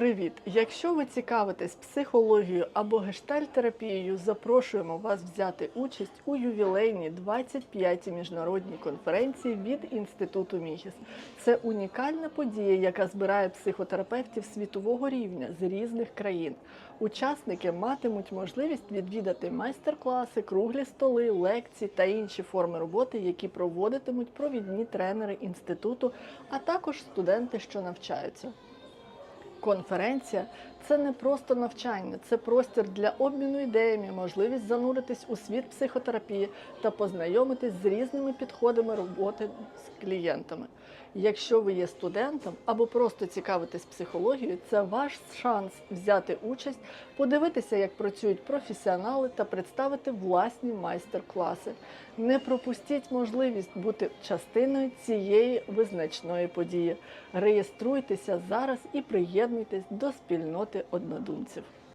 Привіт! Якщо ви цікавитесь психологією або гештальтерапією, запрошуємо вас взяти участь у ювілейній 25-й міжнародній конференції від Інституту Міхіс. Це унікальна подія, яка збирає психотерапевтів світового рівня з різних країн. Учасники матимуть можливість відвідати майстер-класи, круглі столи, лекції та інші форми роботи, які проводитимуть провідні тренери інституту, а також студенти, що навчаються. Конференція це не просто навчання, це простір для обміну ідеями, можливість зануритись у світ психотерапії та познайомитись з різними підходами роботи з клієнтами. Якщо ви є студентом або просто цікавитесь психологією, це ваш шанс взяти участь, подивитися, як працюють професіонали та представити власні майстер-класи. Не пропустіть можливість бути частиною цієї визначної події. Реєструйтеся зараз і приєднуйтесь до спільноти однодумців.